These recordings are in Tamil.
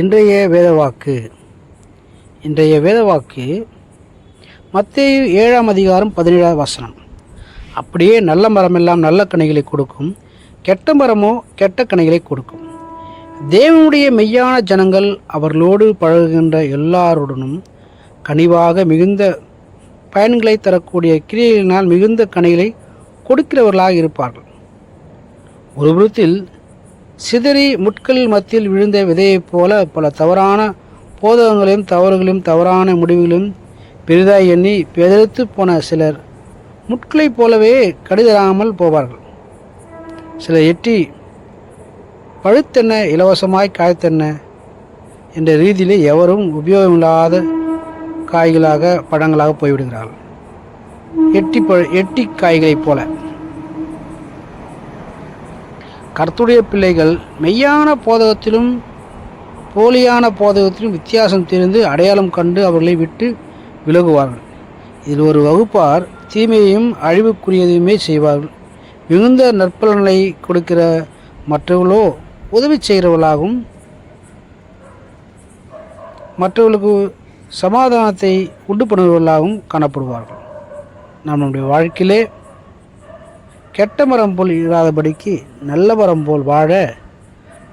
இன்றைய வேதவாக்கு. இன்றைய வேதவாக்கு மத்திய ஏழாம் அதிகாரம் பதினேழாம் வசனம். அப்படியே நல்ல மரமெல்லாம் நல்ல கனிகளை கொடுக்கும் கெட்ட மரமோ கெட்ட கனிகளை கொடுக்கும். தேவனுடைய மெய்யான ஜனங்கள் அவர்களோடு பழகுகின்ற எல்லாருடனும் கனிவாக மிகுந்த பயன்களை தரக்கூடிய கிரியைகளினால் மிகுந்த கனிகளை கொடுக்கிறவர்களாக இருப்பார்கள். ஒரு புறத்தில் சிதறி முட்கள் மத்தியில் விழுந்த விதையைப் போல பல தவறான போதகங்களையும் தவறுகளையும் தவறான முடிவுகளையும் பெரிதாய் எண்ணி பெதெடுத்து போன சிலர் முட்களைப் போலவே கடிதராமல் போவார்கள். சிலர் எட்டி பழுத்தென்ன இலவசமாய் காய்த்தென்ன? என்ற ரீதியிலே எவரும் உபயோகமில்லாத காய்களாக பழங்களாக போய்விடுகிறார்கள். எட்டி பழ எட்டி காய்களைப் போல. கர்த்துடைய பிள்ளைகள் மெய்யான போதகத்திலும் போலியான போதகத்திலும் வித்தியாசம் தெரிந்து அடையாளம் கண்டு அவர்களை விட்டு விலகுவார்கள். இதில் ஒரு வகுப்பார் தீமையையும் அழிவுக்குரியதையுமே செய்வார்கள். மிகுந்த நற்பலன்களை கொடுக்கிற மற்றவர்களோ உதவி செய்கிறவர்களாகவும் மற்றவர்களுக்கு சமாதானத்தை உண்டு பண்ணுபவர்களாகவும் காணப்படுவார்கள். நம்முடைய வாழ்க்கையிலே கெட்ட மரம் போல் இல்லாதபடிக்கு நல்ல மரம் போல் வாழ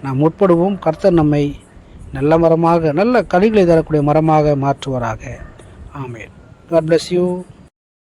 நாம் முற்படுவோம். கர்த்தர் நம்மை நல்ல மரமாக நல்ல கனிகளை தரக்கூடிய மரமாக மாற்றுவராக. ஆமேன். God bless you